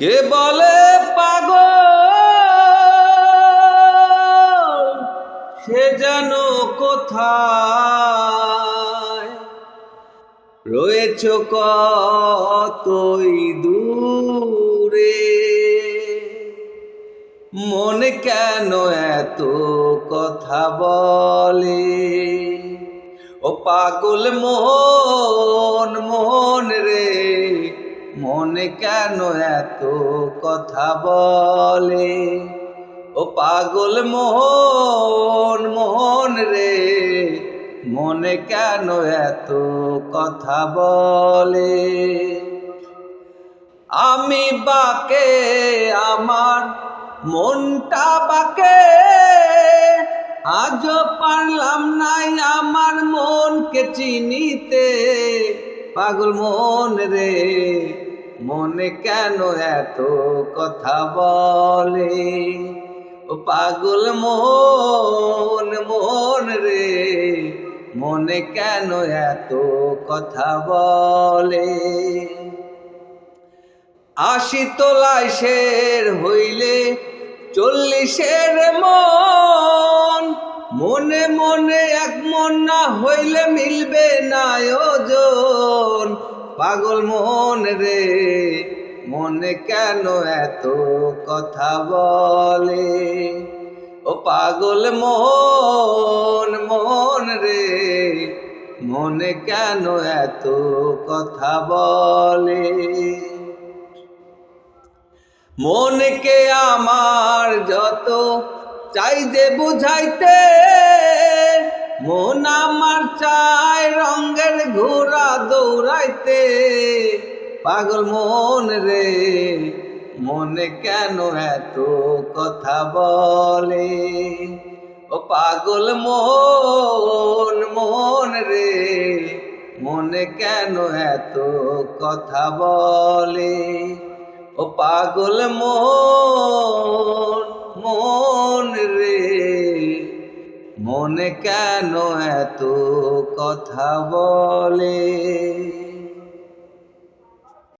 কে বলে পাগল? সে যেন কোথায়? রয়েছ কতই দূরে? মনে কেন এত কথা বলে? ও পাগল মন মন রে মনে কেন এত কথা বলে? ও পাগল মোহন মোহন রে, মনে কেন এত কথা বলে? আমি বাকে, আমার মনটা বাকে, আজও পারলাম নাই আমার মনকে চিনিতে। পাগল মন রে মনে কেন এত কথা বলে? ও পাগল মন মন রে, মনে কেন এত কথা বলে? আশি তোলায় শের হইলে চল্লিশের মন মনে মনে এক মন না হইলে মিলবে না ওজন পাগল মন রে, মনে কেন এত কথা বলে? ও পাগল মন মন রে, মনে কেন এত কথা বলে? মনকে আমার যত চাই যে বুঝাইতে। মন আমার চাই রঙের ঘোড়া দৌড়াইতে। পাগল মন রে, মনে কেন এত কথা বলে? ও পাগল মন মন রে, মনে কেন এত কথা বলে? ও পাগল মন মন মনে কেন এত কথা বলে?